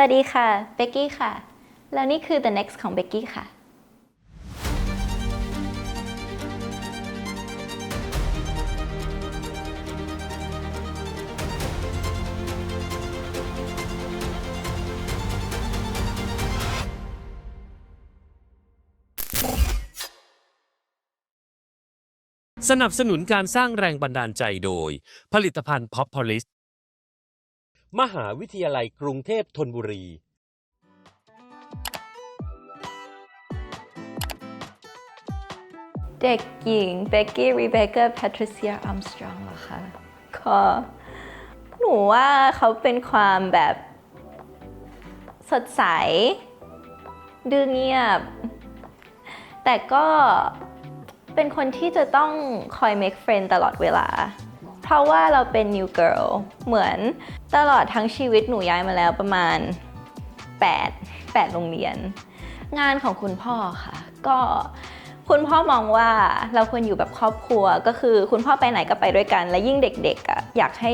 วัสดีค่ะ เบกกี้ค่ะ แล้วนี่คือ The Next ของเบกกี้ค่ะสนับสนุนการสร้างแรงบันดาลใจโดย ผลิตภัณฑ์ Pop p o l i s มหาวิทยาลัยกรุงเทพธนบุรี เด็กหญิงเบกกี้รีเบคก้าแพทริเซียอัมสตรองเหรอคะก็หนูว่าเขาเป็นความแบบสดใส ดื้อเงียบ แต่ก็เป็นคนที่จะต้องคอย make friend ตลอดเวลา ราะว่าเราเป็น new girl เหมือนตลอดทั้งชีวิตหนูย้ายมาแล้วประมาณ 8 8 โรงเรียน งานของคุณพ่อค่ะ ก็คุณพ่อมองว่าเราควรอยู่แบบครอบครัวก็คือคุณพ่อไปไหนก็ไปด้วยกัน และยิ่งเด็กๆอะอยากให้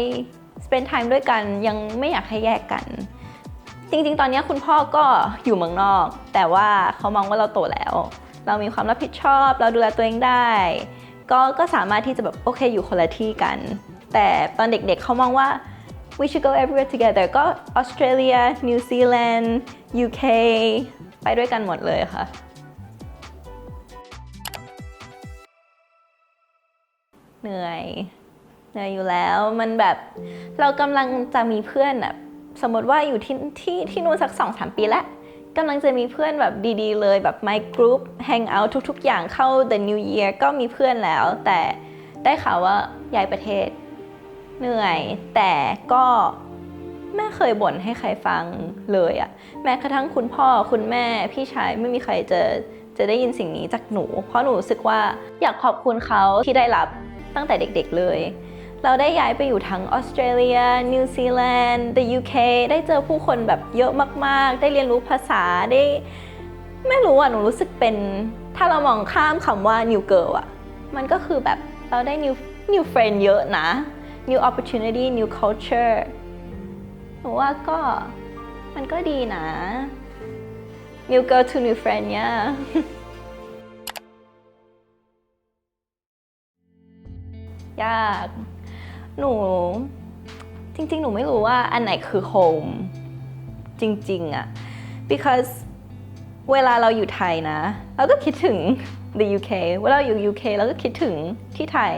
spend time ด้วยกันยังไม่อยากให้แยกกัน จริงๆ ตอนนี้คุณพ่อก็อยู่เมืองนอก แต่ว่าเขามองว่าเราโตแล้ว เรามีความรับผิดชอบ เราดูแลตัวเองได้ ก็ก็สามารถที่จะแบบโอเคอยู่คนละที่กัน แต่ตอนเด็กๆเขามองว่า we should go everywhere together ก็ออสเตรเลียนิวซีแลนด์ UK ไปด้วยกันหมดเลยค่ะ เหนื่อยเหนื่อยอยู่แล้วมันแบบเรากำลังจะมีเพื่อนแบบสมมติว่าอยู่ที่ที่ที่นู่นสักสองสามปีแล้ว กำลังจะมีเพื่อนแบบดีๆ เลยแบบ my group hang out ทุก ๆ อย่างเข้า the new year ก็มีเพื่อนแล้ว แต่ได้ข่าวว่าย้ายประเทศเหนื่อย แต่ก็ไม่เคยบ่นให้ใครฟังเลยอะแม้กระทั่งคุณพ่อคุณแม่พี่ชายไม่มีใครจะจะได้ยินสิ่งนี้จากหนู เพราะหนูรู้สึกว่าอยากขอบคุณเขาที่ได้รับตั้งแต่เด็กๆเลย เราได้ย้ายไปอยู่ทั้งออสเตรเลีย นิวซีแลนด์ the UK ได้เจอผู้คนแบบเยอะมาก ๆ ได้เรียนรู้ภาษาได้ ไม่รู้อะหนูรู้สึกเป็น ถ้าเรามองข้ามคำว่า new girl อะ มันก็คือแบบเราได้ new new friend เยอะนะ new opportunity new culture หนูว่าก็มันก็ดีนะ new girl to new friend เนี่ยยาก หนูจริง ๆ หนูไม่รู้ว่าอันไหนคือ home จริง ๆอะ because เวลาเราอยู่ไทยนะ เราก็คิดถึง the UK เวลาเราอยู่ UK เราก็คิดถึงที่ไทย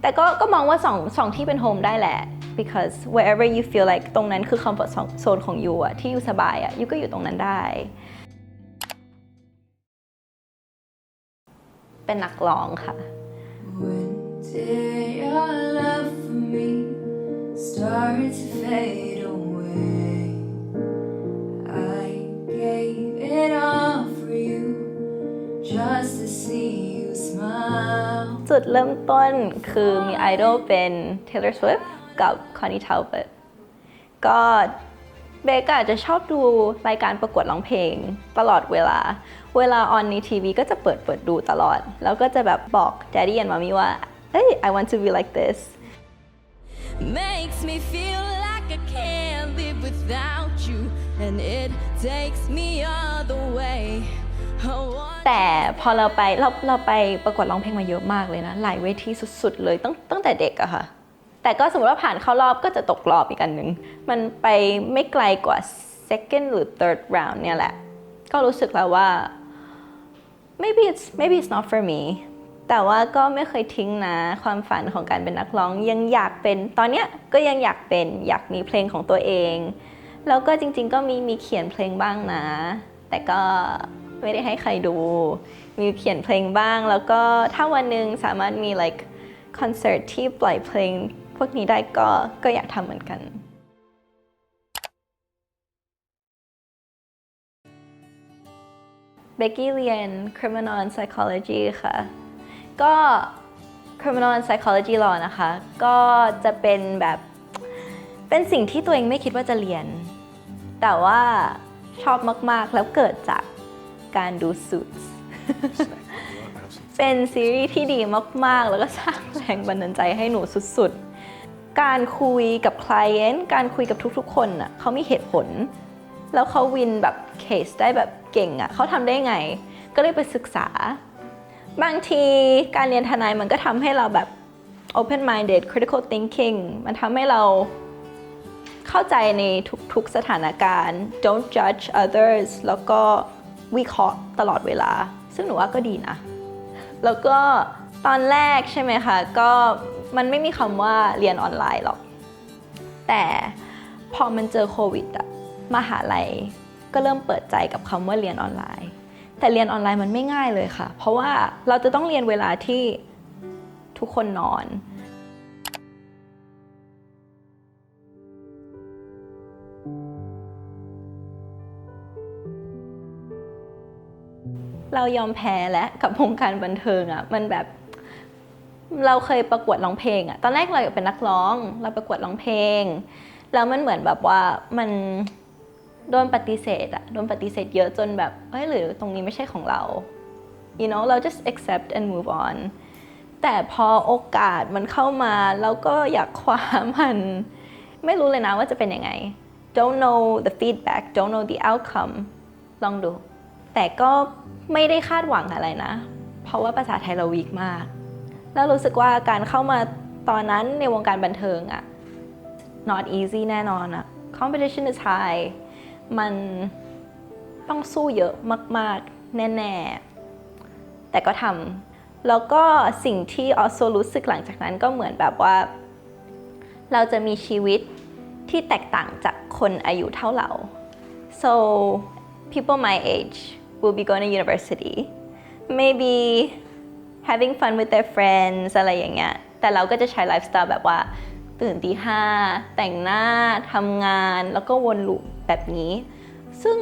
แต่ก็ก็มองว่าสองสองที่เป็น home ได้แหละ because wherever you feel like ตรงนั้นคือ comfort zone ของยูอะที่อยู่สบายอะยูก็อยู่ตรงนั้นได้ เป็นนักร้องค่ะ fade away? I gave it all for you just to see you smile. จุดเริ่มต้นคือมีไอดอลเป็น Taylor Swift กับ Connie Talbot ก็เบกอาจจะชอบดูรายการประกวดร้องเพลงตลอดเวลา เวลาออนในทีวีก็จะเปิดเปิดดูตลอด แล้วก็จะแบบบอก Daddy and Mommy ว่าเฮ้ย I want to be like this Makes me feel without you, and it takes me all the way. แต่พอเราไปเราเราไปประกวดร้องเพลงมาเยอะมากเลยนะ หลายเวทีสุด ๆ เลยตั้งตั้งแต่เด็กอะค่ะ แต่ก็สมมติว่าผ่านเข้ารอบก็จะตกรอบอีกอันหนึ่ง มันไปไม่ไกลกว่า second หรือ third round เนี่ยแหละ ก็รู้สึกแล้วว่า maybe it's maybe it's not for me แต่ว่าก็ไม่เคยทิ้งนะ ความฝันของการเป็นนักร้องยังอยากเป็น ตอนเนี้ยก็ยังอยากเป็นอยากมีเพลงของตัวเอง แล้วก็จริงๆ ก็มีมีเขียนเพลงบ้างนะ แต่ก็ไม่ได้ให้ใครดู มีเขียนเพลงบ้าง แล้วก็ถ้าวันหนึ่งสามารถมี like คอนเสิร์ตที่ปล่อยเพลงพวกนี้ได้ก็ก็อยากทำเหมือนกันเบกกี้เรียน Criminal and Psychology ค่ะ ก็ Criminal and Psychology Law นะคะ ก็จะเป็นแบบเป็นสิ่งที่ตัวเองไม่คิดว่าจะเรียน แต่ว่าชอบมาก ๆ แล้วเกิดจากการดู Suits เป็นซีรีส์ที่ดีมาก ๆ แล้วก็สร้างแรงบันดาลใจให้หนูสุด ๆ การคุยกับ client การคุยกับทุก ๆ คนน่ะเขามีเหตุผล แล้วเขาวินแบบเคสได้แบบเก่งอะ่ะเขาทำได้ไง ก็เลยไปศึกษา บางทีการเรียนทนายมันก็ทำให้เราแบบ open minded critical thinking มันทำให้เราเข้าใจในทุกๆสถานการณ์ don't judge others แล้วก็วิเคราะห์ตลอดเวลา ซึ่งหนูว่าก็ดีนะ แล้วก็ตอนแรกใช่ไหมคะ ก็มันไม่มีคำว่าเรียนออนไลน์หรอก แต่พอมันเจอโควิดอะมหาลัยก็เริ่มเปิดใจกับคำว่าเรียนออนไลน์ แต่เรียนออนไลน์มันไม่ง่ายเลยค่ะ เพราะว่าเราจะต้องเรียนเวลาที่ทุกคนนอน เรายอมแพ้แล้วกับวงการบันเทิงอะ่ะมันแบบเราเคยประกวดร้องเพลงอะตอนแรกเราอยากเป็นนักร้อง เราประกวดร้องเพลง แล้วมันเหมือนแบบว่ามัน โดนปฏิเสธอะโดนปฏิเสธเยอะจนแบบเฮ้ยหรือตรงนี้ไม่ใช่ของเรา you know เรา just accept and move on แต่พอโอกาสมันเข้ามาเราก็อยากคว้ามัน ไม่รู้เลยนะว่าจะเป็นยังไง don't know the feedback don't know the outcome ลองดู แต่ก็ไม่ได้คาดหวังอะไรนะ เพราะว่าภาษาไทยเราวีกมาก แล้วรู้สึกว่าการเข้ามาตอนนั้นในวงการบันเทิงอะ not easy แน่นอนอะ competition is high มันต้องสู้เยอะมาก ๆ แน่ ๆ แต่ก็ทำแล้วก็สิ่งที่ออโซรู้สึกหลังจากนั้นก็เหมือนแบบว่า เราจะมีชีวิตที่แตกต่างจากคนอายุเท่าเรา so people my age will be going to university maybe having fun with their friends อะไรอย่างเงี้ย แต่เราก็จะใช้ไลฟ์สไตล์แบบว่า ตื่นตีห้าแต่งหน้าทำงานแล้วก็วนลูปแบบนี้ ซึ่ง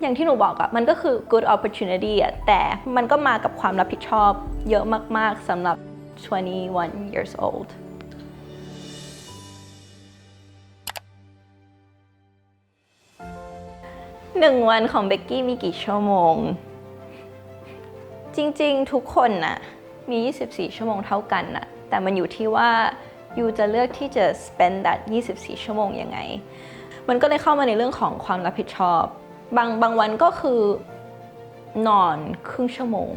อย่างที่หนูบอกอะมันก็คือ good opportunity อะแต่มันก็มากับความรับผิดชอบเยอะมาก ๆสำหรับ 21 years old หนึ่งวันของเบกกี้มีกี่ชั่วโมง จริงๆ ทุกคนน่ะมี 24 ชั่วโมงเท่ากันน่ะแต่มันอยู่ที่ว่า ยูจะเลือกที่จะ spend that 24 ชั่วโมงยังไง มันก็เลยเข้ามาในเรื่องของความรับผิดชอบ บางบางวันก็คือนอนครึ่งชั่วโมง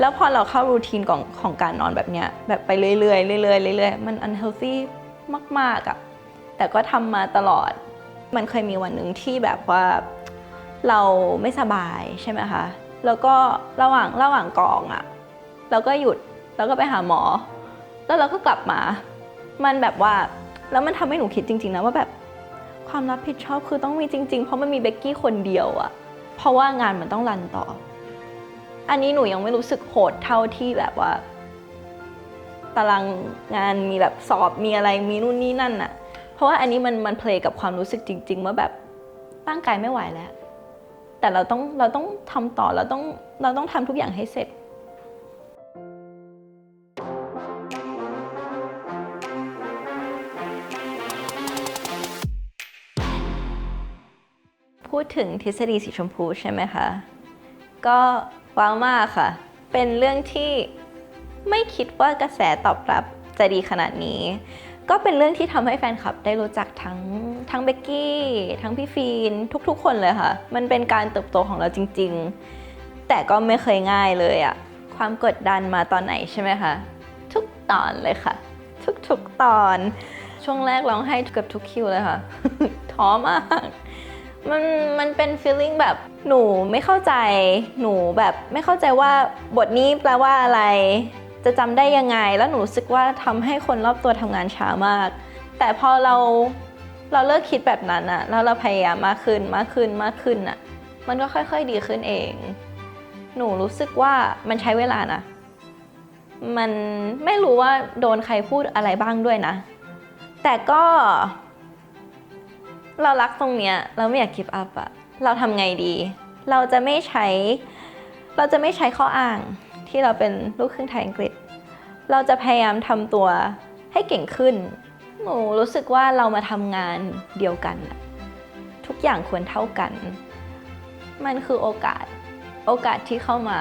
แล้วพอเราเข้ารูทีนของของการนอนแบบเนี้ยแบบไปเรื่อยๆเรื่อยๆเรื่อยๆมัน unhealthy มากๆอะ่ะแต่ก็ทำมาตลอด มันเคยมีวันหนึ่งที่แบบว่าเราไม่สบายใช่ไหมคะ แล้วก็ระหว่างระหว่างกองอะ่ะเราก็หยุด แล้วก็ไปหาหมอ แล้วเราก็กลับมา มันแบบว่าแล้วมันทำให้หนูคิดจริง ๆ นะว่าแบบความรับผิดชอบคือต้องมีจริง ๆ เพราะมันมีเบกกี้คนเดียวอะเพราะว่างานมันต้องรันต่อ อันนี้หนูยังไม่รู้สึกโหดเท่าที่แบบว่า ตารางงานมีแบบสอบมีอะไรมีนู่นนี่นั่นอะเพราะว่าอันนี้มันมันเพลย์กับความรู้สึกจริง ๆ ว่าแบบร่างกายไม่ไหวแล้ว แต่เราต้องเราต้องทำต่อเราต้องเราต้องทำทุกอย่างให้เสร็จ ดถึงทฤษฎีสีชมพูใช่ไหมคะ ก็ว้าวมากค่ะ เป็นเรื่องที่ไม่คิดว่ากระแสตอบรับจะดีขนาดนี้ ก็เป็นเรื่องที่ทำให้แฟนคลับได้รู้จักทั้งทั้งเบกกี้ ทั้งพี่ฟีน ทุกๆ คนเลยค่ะ มันเป็นการเติบโตของเราจริง ๆ แต่ก็ไม่เคยง่ายเลยอะความกดดันมาตอนไหนใช่ไหมคะ ทุกตอนเลยค่ะ ทุกๆตอน ช่วงแรกร้องไห้เกือบทุกคิวเลยค่ะ ท้อมาก มันมันเป็น feeling แบบหนูไม่เข้าใจ หนูแบบไม่เข้าใจว่าบทนี้แปลว่าอะไร จะจำได้ยังไง แล้วหนูรู้สึกว่าทำให้คนรอบตัวทำงานช้ามาก แต่พอเราเราเลิกคิดแบบนั้นอะแล้วเราพยายามมากขึ้นมากขึ้นมากขึ้นอะมันก็ค่อยๆดีขึ้นเอง หนูรู้สึกว่ามันใช้เวลานะ มันไม่รู้ว่าโดนใครพูดอะไรบ้างด้วยนะ แต่ก็ เรารักตรงเนี้ยเราไม่อยากกิฟต์อัพอะเราทำไงดี เราจะไม่ใช้ เราจะไม่ใช้ข้ออ้างที่เราเป็นลูกครึ่งไทยอังกฤษ เราจะพยายามทำตัวให้เก่งขึ้น หนูรู้สึกว่าเรามาทำงานเดียวกัน ทุกอย่างควรเท่ากัน มันคือโอกาส โอกาสที่เข้ามา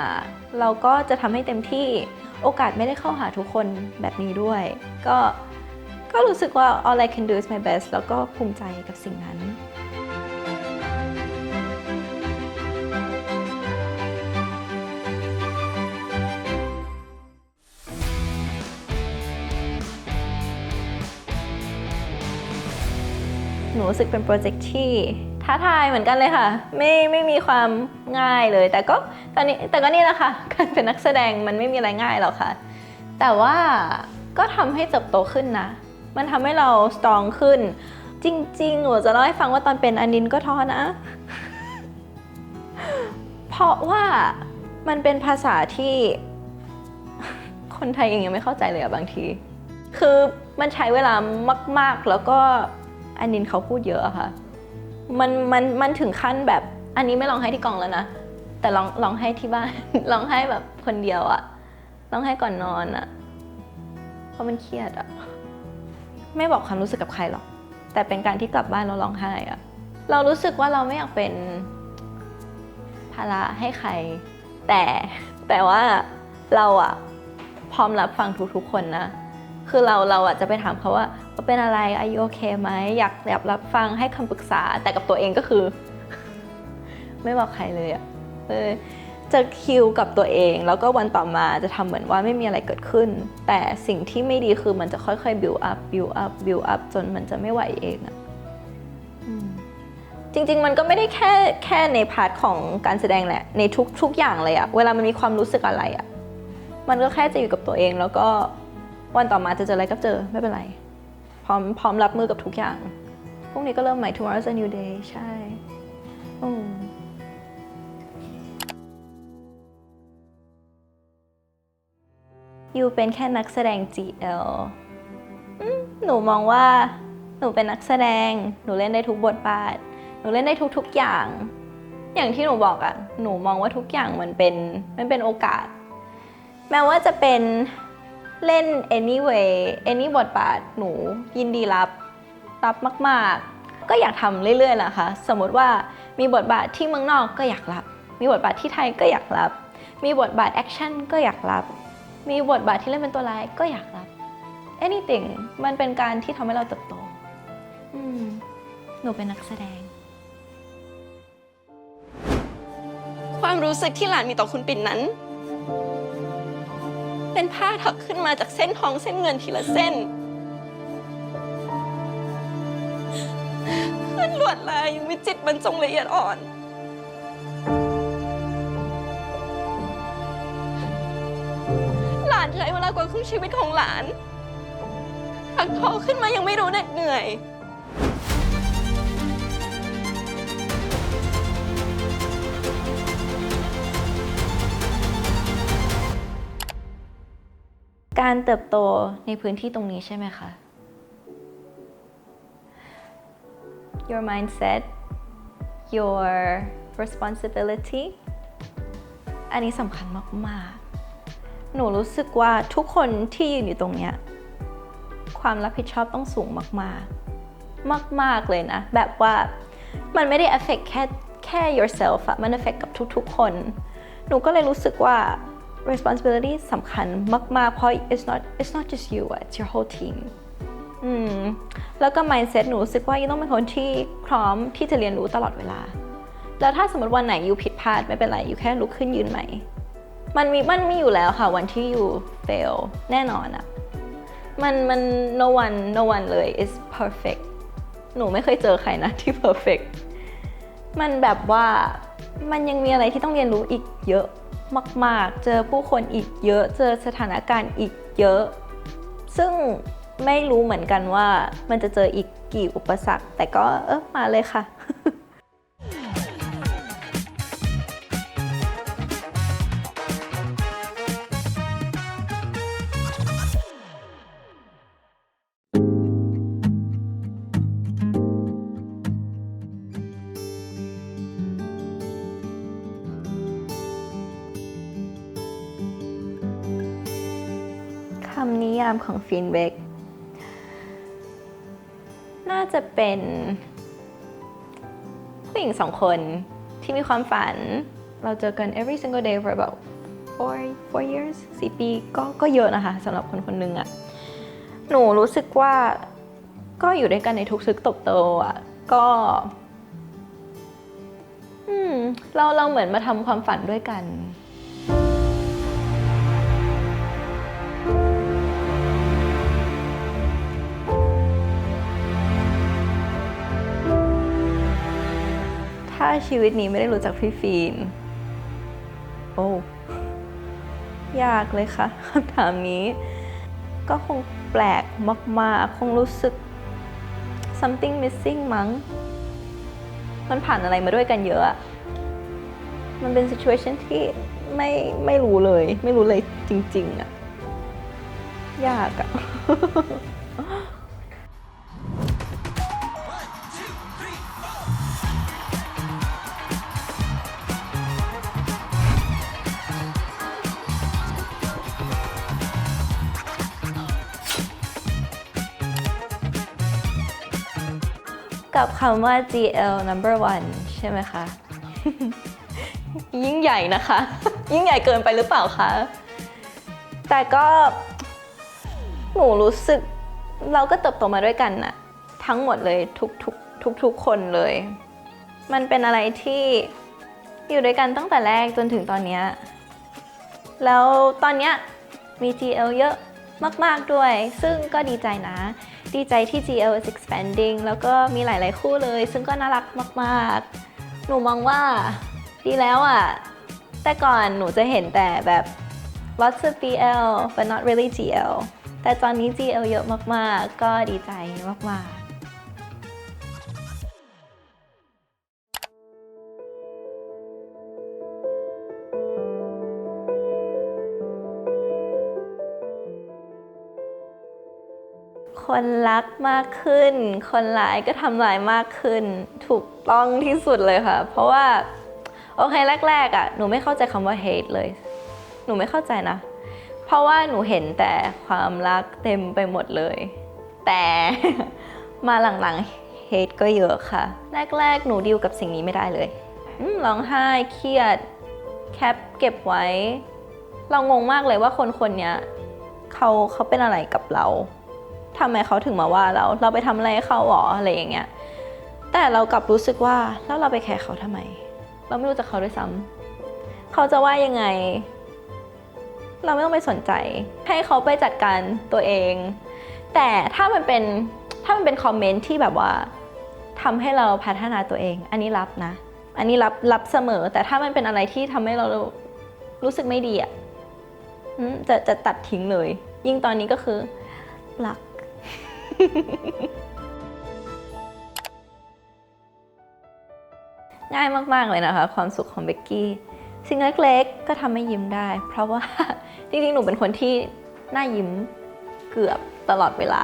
เราก็จะทำให้เต็มที่ โอกาสไม่ได้เข้าหาทุกคนแบบนี้ด้วย ก็ ก็รู้สึกว่า all I can do is my best แล้วก็ภูมิใจกับสิ่งนั้น หนูรู้สึกเป็นโปรเจกต์ที่ท้าทายเหมือนกันเลยค่ะ ไม่ไม่มีความง่ายเลย แต่ก็ตอนนี้แต่ก็นี่แหละค่ะการเป็นนักแสดงมันไม่มีอะไรง่ายหรอกค่ะ แต่ว่าก็ทำให้เติบโตขึ้นนะ มันทำให้เราสตรองขึ้น จริงๆหนูจะเล่าให้ฟังว่าตอนเป็นอันนินก็ท้อนะ เพราะว่ามันเป็นภาษาที่ คนไทยเองยังไม่เข้าใจเลยอะบางที คือมันใช้เวลามาก ๆ แล้วก็อันนินเขาพูดเยอะอะค่ะ มันมันมันถึงขั้นแบบอันนี้ไม่ร้องไห้ที่กองแล้วนะ แต่ร้องร้องไห้ที่บ้านร้องไห้แบบคนเดียวอะร้องไห้ก่อนนอนอะเพราะมันเครียดอะ ไม่บอกความรู้สึกกับใครหรอก แต่เป็นการที่กลับบ้านเราร้องไห้อะเรารู้สึกว่าเราไม่อยากเป็นภาระให้ใคร แต่แต่ว่าเราอะพร้อมรับฟังทุกๆคนนะคือเราเราอะจะไปถามเขาว่าว่าเป็นอะไรอายุโอเคไหมอยากอยากรับฟังให้คำปรึกษาแต่กับตัวเองก็คือ ไม่บอกใครเลยอะเออ จะคิวกับตัวเอง แล้วก็วันต่อมาจะทำเหมือนว่าไม่มีอะไรเกิดขึ้น แต่สิ่งที่ไม่ดีคือมันจะค่อยๆ build up build up build up จนมันจะไม่ไหวเองอะอืมจริง ๆ มันก็ไม่ได้แค่แค่ในพาร์ทของการแสดงแหละ ในทุกทุกอย่างเลยอะเวลามันมีความรู้สึกอะไรอะมันก็แค่จะอยู่กับตัวเอง แล้วก็วันต่อมาจะเจออะไรก็เจอไม่เป็นไร พร้อมพร้อมรับมือกับทุกอย่างพรุ่งนี้ก็เริ่มใหม่ tomorrow's a new day ใช่ อืม ยูเป็นแค่นักแสดง GL อืมหนูมองว่า หนูเป็นนักแสดง หนูเล่นได้ทุกบทบาท หนูเล่นได้ทุกๆอย่าง อย่างที่หนูบอกอะหนูมองว่าทุกอย่างมันเป็นมันเป็นโอกาส แม้ว่าจะเป็นเล่น anyway any บทบาทหนูยินดีรับรับมากๆ ก็อยากทำเรื่อยๆนะคะ สมมติว่ามีบทบาทที่เมืองนอกก็อยากรับ มีบทบาทที่ไทยก็อยากรับ มีบทบาทแอคชั่นก็อยากรับ มีบทบาทที่เล่นเป็นตัวร้ายก็อยากรับ anything มันเป็นการที่ทำให้เราเติบโตอืมหนูเป็นนักแสดง ความรู้สึกที่หลานมีต่อคุณปิ่นนั้น เป็นผ้าถักขึ้นมาจากเส้นทองเส้นเงินทีละเส้น ขึ้นลวดลายยังวิจิตรบรรจงละเอียดอ่อน ใช้เวลากว่าครึ่งชีวิตของหลานถักทอขึ้นมายังไม่รู้เหน็ดเหนื่อยการเติบโตในพื้นที่ตรงนี้ใช่ไหมคะ your mindset your responsibility อันนี้สำคัญมาก ๆ หนูรู้สึกว่าทุกคนที่ยืนอยู่ตรงเนี้ยความรับผิดชอบต้องสูงมากๆ มาก ๆ เลยนะ แบบว่ามันไม่ได้ affect แค่แค่ yourself อะมัน affect กับทุก ๆ คน หนูก็เลยรู้สึกว่า responsibility สำคัญมาก ๆ เพราะ it's not it's not just you it's your whole team อืม แล้วก็ mindset หนูรู้สึกว่ายูต้องเป็นคนที่พร้อมที่จะเรียนรู้ตลอดเวลา แล้วถ้าสมมติวันไหนยูผิดพลาดไม่เป็นไรยูแค่ลุกขึ้นยืนใหม่ มันมีมันมีอยู่แล้วค่ะวันที่อยู fail แน่นอนอะมันมัน no one no one เลย is perfect หนูไม่เคยเจอใครนะที่ perfect มันแบบว่ามันยังมีอะไรที่ต้องเรียนรู้อีกเยอะมาก ๆ เจอผู้คนอีกเยอะ เจอสถานการณ์อีกเยอะ ซึ่งไม่รู้เหมือนกันว่ามันจะเจออีกกี่อุปสรรค แต่ก็เออมาเลยค่ะำนิยามของฟินเบกน่าจะเป็นผู้หญิงสองคนที่มีความฝัน เราเจอกัน every single day for about four four years สี่ปีก็ก็เยอะนะคะสำหรับคนคนหนึ่งอะหนูรู้สึกว่าก็อยู่ด้วยกันในทุกซึกตบโตอะก็อืมเราเราเหมือนมาทำความฝันด้วยกัน ชีวิตนี้ไม่ได้รู้จักพี่ฟีน โอ้ยากเลยค่ะคำถามนี้ ก็คงแปลกมาก ๆ คงรู้สึก something missing มั้ง มันผ่านอะไรมาด้วยกันเยอะอะมันเป็น situation ที่ไม่ไม่รู้เลย ไม่รู้เลยจริง ๆอะยากอะ กับคำว่า GL number one ใช่ไหมคะ ยิ่งใหญ่นะคะ ยิ่งใหญ่เกินไปหรือเปล่าคะ แต่ก็หนูรู้สึกเราก็เติบโตมาด้วยกันน่ะทั้งหมดเลยทุกทุกทุกทุกๆคนเลย มันเป็นอะไรที่อยู่ด้วยกันตั้งแต่แรกจนถึงตอนนี้ แล้วตอนนี้มี GL เยอะมาก ๆ ด้วย ซึ่งก็ดีใจนะ ดีใจที่ GL is expanding แล้วก็มีหลายๆคู่เลย ซึ่งก็น่ารักมากๆ หนูมองว่าดีแล้วอะ แต่ก่อนหนูจะเห็นแต่แบบ lots of BL but not really GL แต่ตอนนี้ GL เยอะมากๆ ก็ดีใจมากๆ คนรักมากขึ้น คนร้ายก็ทำร้ายมากขึ้น ถูกต้องที่สุดเลยค่ะ เพราะว่าโอเคแรกๆอะหนูไม่เข้าใจคำว่า hate เลย หนูไม่เข้าใจนะ เพราะว่าหนูเห็นแต่ความรักเต็มไปหมดเลย แต่มาหลังๆ hate ก็เยอะค่ะ แรกๆ หนูดิวกับสิ่งนี้ไม่ได้เลยร้องไห้เครียด แคปเก็บไว้ เรางงมากเลยว่าคนคนนี้เขาเขาเป็นอะไรกับเรา ทำไมเขาถึงมาว่าเรา เราไปทำอะไรเขาหรออะไรอย่างเงี้ย แต่เรากลับรู้สึกว่าแล้วเราไปแคร์เขาทำไม เราไม่รู้จักเขาด้วยซ้ำเขาจะว่ายังไง เราไม่ต้องไปสนใจ ให้เขาไปจัดการตัวเอง แต่ถ้ามันเป็นถ้ามันเป็นคอมเมนต์ที่แบบว่าทำให้เราพัฒนาตัวเอง อันนี้รับนะ อันนี้รับรับเสมอ แต่ถ้ามันเป็นอะไรที่ทำให้เรารู้สึกไม่ดีอะจะจะตัดทิ้งเลย ยิ่งตอนนี้ก็คือรัก ง่ายมาก ๆ เลยนะคะ ความสุขของเบกกี้ สิ่งเล็ก ๆ ก็ทำให้ยิ้มได้ เพราะว่า จริง ๆ หนูเป็นคนที่น้ายิ้มเกือบตลอดเวลา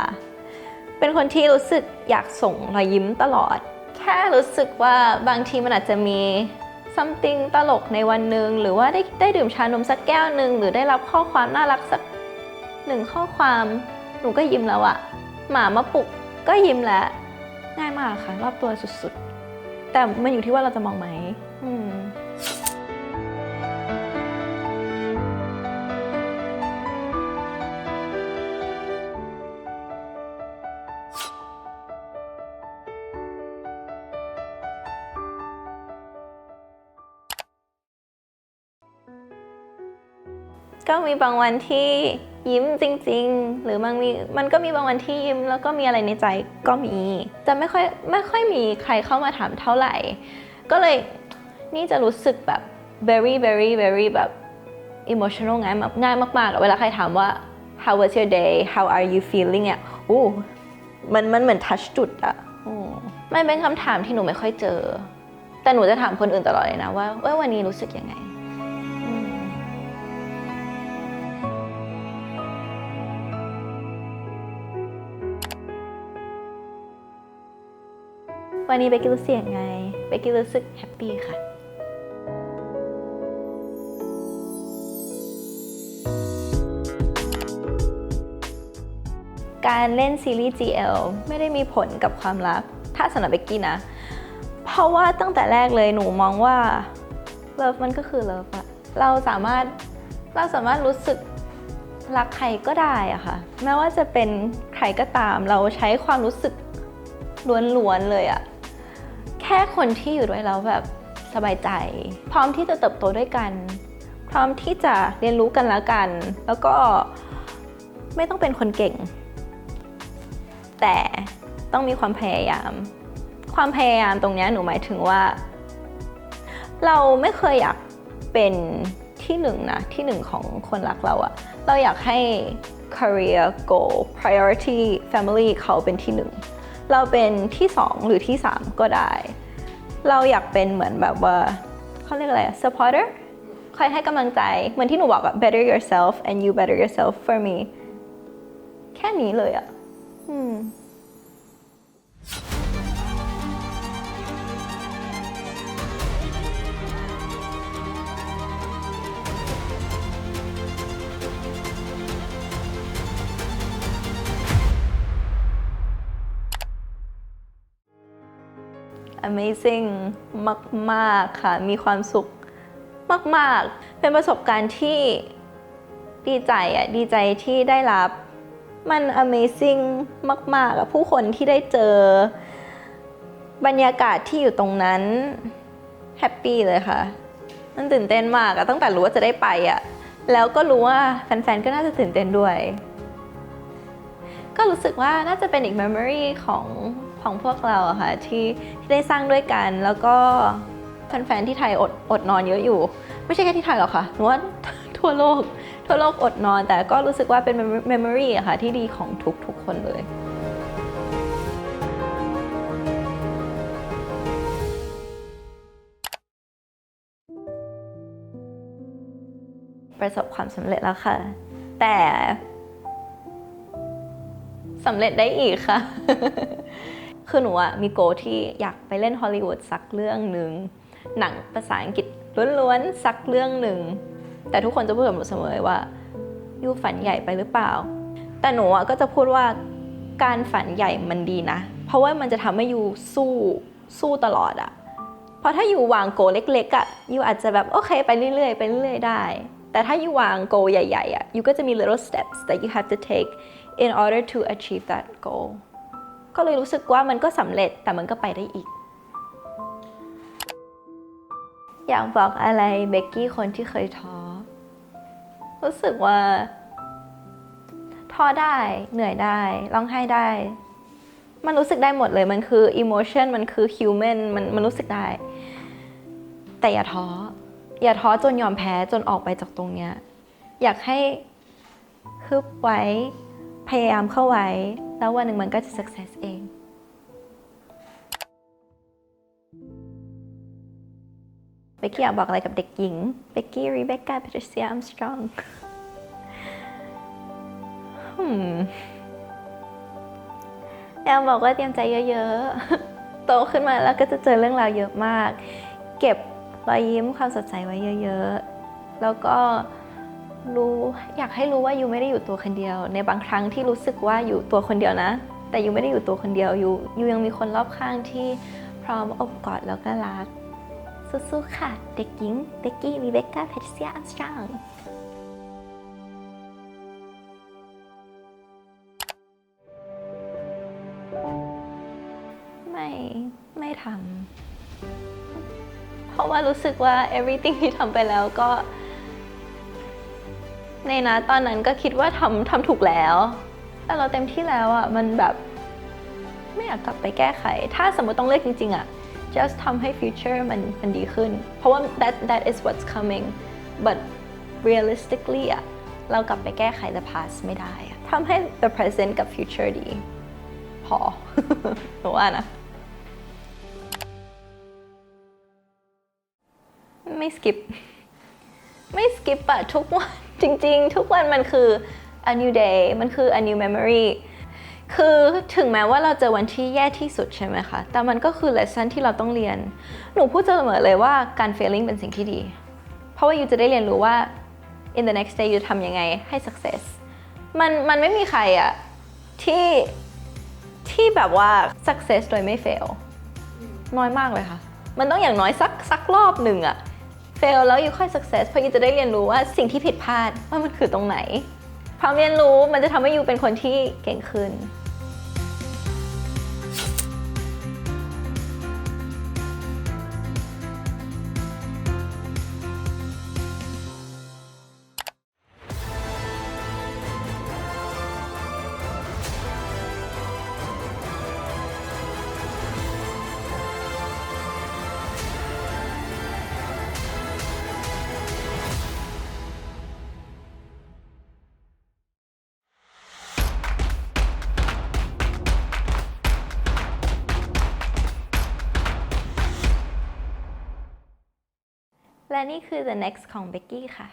เป็นคนที่รู้สึกอยากส่งรอยยิ้มตลอด แค่รู้สึกว่าบางทีมันอาจจะมี something ตลกในวันหนึ่งหรือว่าได้ได้ดื่มชานมสักแก้วหนึ่งหรือได้รับข้อความน่ารักสักหนึ่งข้อความหนูก็ยิ้มแล้วอะ หมามาปลุกก็ยิ้มแล้วง่ายมากค่ะ รอบตัวสุดๆ แต่มันอยู่ที่ว่าเราจะมองไหมอืมก็มีบางวันที่ ยิ้มจริง ๆ หรือบางมีมันก็มีบางวันที่ยิ้มแล้วก็มีอะไรในใจก็มีจะไม่ค่อยไม่ค่อยมีใครเข้ามาถามเท่าไหร่ ก็เลยนี่จะรู้สึกแบบ very very very แบบ emotional ง่ายมากง่ายมากๆอเวลาใครถามว่า how was your day how are you feeling อะโอ้มันมันเหมือน touch จุดอะโอ้มันเป็นคำถามที่หนูไม่ค่อยเจอ แต่หนูจะถามคนอื่นตลอดเลยนะว่าเอ้ยวันนี้รู้สึกยังไง วันนี้เบกกี้รู้สึกยังไงเบกกี้รู้สึกแฮปปี้ค่ะการเล่นซีรีส์ GL ไม่ได้มีผลกับความรัก ถ้าสำหรับเบกกี้นะ เพราะว่าตั้งแต่แรกเลยหนูมองว่าเลิฟมันก็คือเลิฟอะเราสามารถเราสามารถรู้สึกรักใครก็ได้อะค่ะ แม้ว่าจะเป็นใครก็ตาม เราใช้ความรู้สึกล้วนๆเลยอะ ค่คนที่อยู่ด้วยแล้วแบบสบายใจ พร้อมที่จะเติบโตด้วยกัน พร้อมที่จะเรียนรู้กันแล้วกัน แล้วก็ไม่ต้องเป็นคนเก่ง แต่ต้องมีความพยายาม ความพยายามตรงนี้หนูหมายถึงว่า เราไม่เคยอยากเป็นที่หนึ่งนะที่หนึ่งของคนรักเราอะเราอยากให้ career goal priority family เขาเป็นที่หนึ่ง เราเป็นที่สองหรือที่สามก็ได้ เราอยากเป็นเหมือนแบบว่าเขาเรียกอะไร supporter คอยให้กำลังใจ เหมือนที่หนูบอกอะ better yourself and you better yourself for me แค่นี้เลยอะอืม Amazing มากๆค่ะ มีความสุขมาก ๆ เป็นประสบการณ์ที่ดีใจอะดีใจที่ได้รับมัน Amazing มากๆอะผู้คนที่ได้เจอ บรรยากาศที่อยู่ตรงนั้นแฮปปี้เลยค่ะ มันตื่นเต้นมากอะตั้งแต่รู้ว่าจะได้ไปอะแล้วก็รู้ว่าแฟน ๆ ก็น่าจะตื่นเต้นด้วย ก็รู้สึกว่าน่าจะเป็นอีก memory ของ ของพวกเราอะค่ะที่ที่ได้สร้างด้วยกัน แล้วก็แฟนๆที่ไทยอดอดนอนเยอะอยู่ ไม่ใช่แค่ที่ไทยหรอกค่ะนว่าทั่วโลก ทั่วโลกอดนอน แต่ก็รู้สึกว่าเป็น memory อะค่ะที่ดีของทุกๆคนเลยประสบความสำเร็จแล้วค่ะ แต่สำเร็จได้อีกค่ะ คือหนูอะมีโกที่อยากไปเล่นฮอลลีวูดสักเรื่องหนึ่งหนังภาษาอังกฤษล้วนๆสักเรื่องหนึ่งแต่ทุกคนจะพูดกับหนูเสมอว่ายูฝันใหญ่ไปหรือเปล่า แต่หนูอะก็จะพูดว่าการฝันใหญ่มันดีนะ เพราะว่ามันจะทำให้ยูสู้สู้ตลอดอะเพราะถ้ายูวางโกเล็กๆอะยูอาจจะแบบโอเคไปเรื่อยๆไปเรื่อยๆได้ แต่ถ้ายูวางโกใหญ่ๆอะยูก็จะมี little steps that you have to take in order to achieve that goal ก็เลยรู้สึกว่ามันก็สำเร็จแต่มันก็ไปได้อีก อยากบอกอะไรเบกกี้คนที่เคยท้อ รู้สึกว่าท้อได้เหนื่อยได้ร้องไห้ได้ มันรู้สึกได้หมดเลยมันคือ emotion มันคือ human มันมันรู้สึกได้ แต่อย่าท้ออย่าท้อจนยอมแพ้จนออกไปจากตรงเนี้ยอยากให้ฮึบไว้ พยายามเข้าไว้ แล้ววันหนึ่งมันก็จะ success เองเบกกี้อยากบอกอะไรกับเด็กหญิงเบกกี้รีเบคก้าแพทริเซียอัมสตรองอยากบอกว่าเตรียมใจเยอะๆ โตขึ้นมาแล้วก็จะเจอเรื่องราวเยอะมาก เก็บรอยยิ้มความสดใสไว้เยอะๆ แล้วก็ รู้อยากให้รู้ว่ายูไม่ได้อยู่ตัวคนเดียว ในบางครั้งที่รู้สึกว่าอยู่ตัวคนเดียวนะ แต่ยูไม่ได้อยู่ตัวคนเดียวยูยูยังมีคนรอบข้างที่พร้อมอบกอดแล้วก็รักสู้ๆค่ะ เด็กหญิงเบกกี้รีเบคก้าแพทริเซียอัมสตรองไม่ไม่ทำเพราะว่ารู้สึกว่า everything ที่ทำไปแล้วก็ ในนะตอนนั้นก็คิดว่าทำทำถูกแล้ว แต่เราเต็มที่แล้วอะ่ะมันแบบ ไม่อยากกลับไปแก้ไข ถ้าสมมติต้องเลือกจริง ๆอะ่ะ just ทำให้ future มันมันดีขึ้น เพราะว่า that that is what's coming but realistically อะ่ะเรากลับไปแก้ไข the past ไม่ได้อะทำให้ the present กับ future ดี พอหนูว่านะ ไม่สกิปไม่สกิปอะทุกวัน จริงๆ ทุกวันมันคือ a new day มันคือ a new memory คือถึงแม้ว่าเราเจอวันที่แย่ที่สุดใช่ไหมคะ แต่มันก็คือ lesson ที่เราต้องเรียน หนูพูดเสมอเลยว่าการ failing เป็นสิ่งที่ดี เพราะว่ายูจะได้เรียนรู้ว่า in the next day ยูทำยังไงให้ success มันมันไม่มีใครอะที่ที่แบบว่า success โดยไม่ fail น้อยมากเลยค่ะ มันต้องอย่างน้อยสักสักรอบหนึ่งอะ fail แล้วยูค่อย success เพราะยูจะได้เรียนรู้ว่าสิ่งที่ผิดพลาดว่ามันคือตรงไหนพร้อมเรียนรู้มันจะทำให้ยูเป็นคนที่เก่งขึ้น และนี่คือ the next ของเบกกี้ค่ะ